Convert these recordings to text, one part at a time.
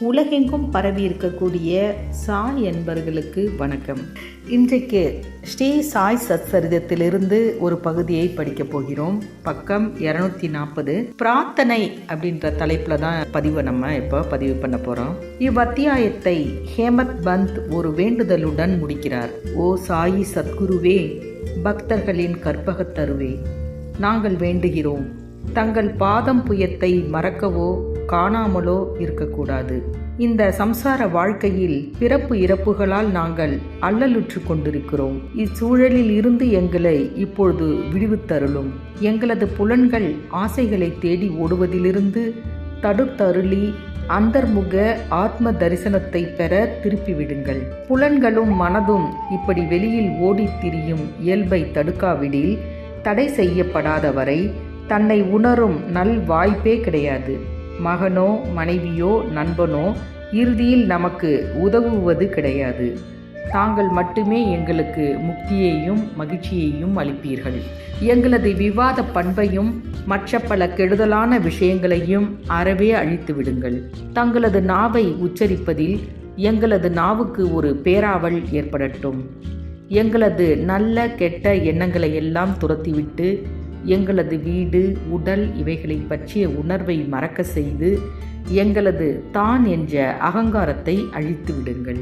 உலகெங்கும் பரவி இருக்கக்கூடிய சாய் என்பர்களுக்கு வணக்கம். இன்றைக்கு ஸ்ரீ சாய் சத்சரிதத்திலிருந்து ஒரு பகுதியை படிக்கப் போகிறோம். பக்கம் இரநூத்தி நாற்பது பிரார்த்தனை அப்படின்ற தலைப்புல தான் பதிவை நம்ம இப்போ பதிவு பண்ண போறோம். இவ்வத்தியாயத்தை ஹேமத் பந்த் ஒரு வேண்டுதலுடன் முடிக்கிறார். ஓ சாயி சத்குருவே பக்தர்களின் கற்பகத்தருவே நாங்கள் வேண்டுகிறோம். தங்கள் பாதம் புயத்தை மறக்கவோ காணாமலோ இருக்கக்கூடாது. இந்த சம்சார வாழ்க்கையில் பிறப்பு இறப்புகளால் நாங்கள் அல்லலுற்று கொண்டிருக்கிறோம். இச்சூழலில் இருந்து எங்களை இப்பொழுது விடுவித்தருளும். எங்களது புலன்கள் ஆசைகளை தேடி ஓடுவதிலிருந்து தடுத்தருளி அந்தர்முக ஆத்ம தரிசனத்தை பெற திருப்பிவிடுங்கள். புலன்களும் மனதும் இப்படி வெளியில் ஓடித் திரியும் இயல்பை தடுக்காவிடில் தடை செய்யப்படாத வரை தன்னை உணரும் நல் வாய்ப்பே கிடையாது. மகனோ மனைவியோ நண்பனோ இறுதியில் நமக்கு உதவுவது கிடையாது. தாங்கள் மட்டுமே எங்களுக்கு முக்தியையும் மகிழ்ச்சியையும் அளிப்பீர்கள். எங்களது விவாத பண்பையும் மற்ற பல கெடுதலான விஷயங்களையும் அறவே அழித்து விடுங்கள். தங்களது நாவை உச்சரிப்பதில் எங்களது நாவுக்கு ஒரு பேராவல் ஏற்படட்டும். எங்களது நல்ல கெட்ட எண்ணங்களை எல்லாம் துரத்திவிட்டு எங்களது வீடு உடல் இவைகளை பற்றிய உணர்வை மறக்க செய்து எங்களது தான் என்ற அகங்காரத்தை அழித்து விடுங்கள்.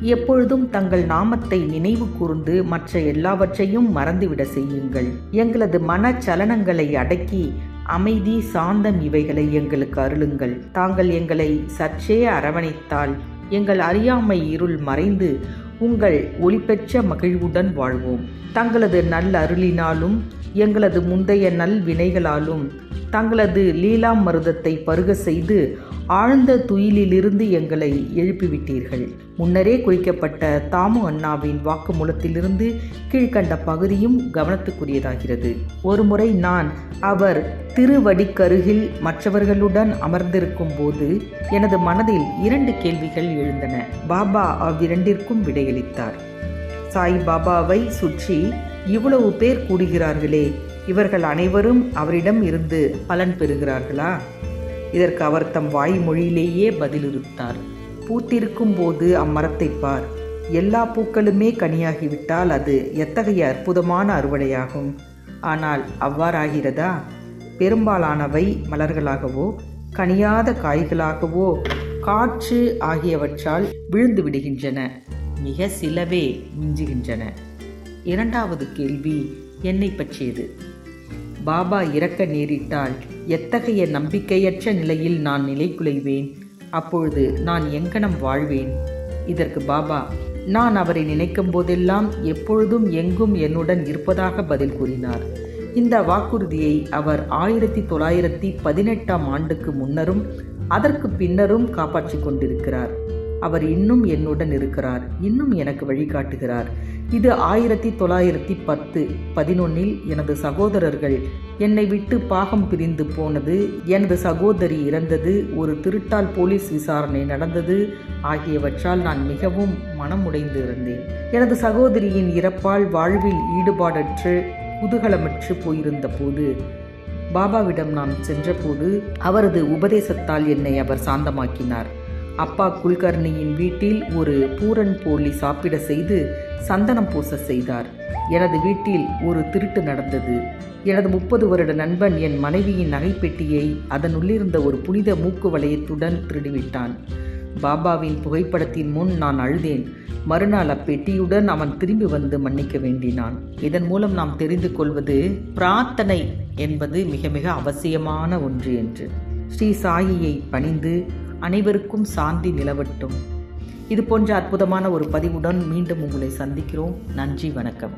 எப்பொழுதும் தங்கள் நாமத்தை நினைவு கூர்ந்து மற்ற எல்லாவற்றையும் மறந்துவிட செய்யுங்கள். எங்களது மனச்சலனங்களை அடக்கி அமைதி சாந்தம் இவைகளை எங்களுக்கு அருளுங்கள். தாங்கள் எங்களை சற்றே அரவணைத்தால் எங்கள் அறியாமை இருள் மறைந்து உங்கள் ஒளிபெற்ற மகிழ்வுடன் வாழ்வோம். தங்களது நல்ல அருளினாலும் எங்களது முந்தைய நல் தங்களது லீலா மருதத்தை பருக செய்து ஆழ்ந்த துயிலிலிருந்து எங்களை எழுப்பிவிட்டீர்கள். முன்னரே குறிக்கப்பட்ட தாமு அண்ணாவின் வாக்குமூலத்திலிருந்து கீழ்கண்ட பகுதியும் கவனத்துக்குரியதாகிறது. ஒருமுறை நான் அவர் திருவடிக்கருகில் மற்றவர்களுடன் அமர்ந்திருக்கும் போது எனது மனதில் இரண்டு கேள்விகள் எழுந்தன. பாபா அவ்விரண்டிற்கும் விடையளித்தார். சாய் பாபாவை சுற்றி இவ்வளவு பேர் கூடுகிறார்களே இவர்கள் அனைவரும் அவரிடம் இருந்து பலன் பெறுகிறார்களா? இதற்கு அவர் தம் வாய்மொழியிலேயே பதிலிருத்தார் பூத்திருக்கும் போது அம்மரத்தை பார். எல்லா பூக்களுமே கனியாகிவிட்டால் அது எத்தகைய அற்புதமான அறுவடையாகும்? ஆனால் அவ்வாறாகிறதா? பெரும்பாலானவை மலர்களாகவோ கனியாத காய்களாகவோ காற்று ஆகியவற்றால் விழுந்து விடுகின்றன மிக சிலவே மிஞ்சுகின்றன. இரண்டாவது கேள்வி என்னை பற்றியது? பாபா இறக்க நேரிட்டால் எத்தகைய நம்பிக்கையற்ற நிலையில் நான் நிலைகுலைவேன்? அப்பொழுது நான் எங்கனம் வாழ்வேன்? இதற்கு பாபா நான் அவரை நினைக்கும் போதெல்லாம் எப்பொழுதும் எங்கும் என்னுடன் இருப்பதாக பதில் கூறினார். இந்த வாக்குறுதியை அவர் ஆயிரத்தி தொள்ளாயிரத்தி பதினெட்டாம் ஆண்டுக்கு முன்னரும் அதற்கு பின்னரும் காப்பாற்றி கொண்டிருக்கிறார். அவர் இன்னும் என்னுடன் இருக்கிறார் இன்னும் எனக்கு வழிகாட்டுகிறார். இது ஆயிரத்தி தொள்ளாயிரத்தி பத்து பதினொன்னில் எனது சகோதரர்கள் என்னை விட்டு பாகம் பிரிந்து போனது எனது சகோதரி இறந்தது ஒரு திருட்டால் போலீஸ் விசாரணை நடந்தது ஆகியவற்றால் நான் மிகவும் மனமுடைந்து இருந்தேன் எனது சகோதரியின் இறப்பால் வாழ்வில் ஈடுபாடற்று குதூகலமற்று போயிருந்த போது பாபாவிடம் நான் சென்றபோது அவரது உபதேசத்தால் என்னை அவர் சாந்தமாக்கினார். அப்பா குல்கர்ணியின் வீட்டில் ஒரு பூரன் போலி சாப்பிட செய்து சந்தனம் பூச செய்தார். எனது வீட்டில் ஒரு திருட்டு நடந்தது. எனது முப்பது வருட நண்பன் என் மனைவியின் நகைப்பெட்டியை அதனுள்ளிருந்த ஒரு புனித மூக்கு வளையத்துடன் திருடிவிட்டான். பாபாவின் புகைப்படத்தின் முன் நான் அழுதேன். மறுநாள் அப்பெட்டியுடன் அவன் திரும்பி வந்து மன்னிக்க வேண்டினான். இதன் மூலம் நாம் தெரிந்து கொள்வது பிரார்த்தனை என்பது மிக மிக அவசியமான ஒன்று என்று. ஸ்ரீ சாயியை பணிந்து அனைவருக்கும் சாந்தி நிலவட்டும். இது போன்ற அற்புதமான ஒரு பதிவுடன் மீண்டும் உங்களை சந்திக்கிறோம். நன்றி வணக்கம்.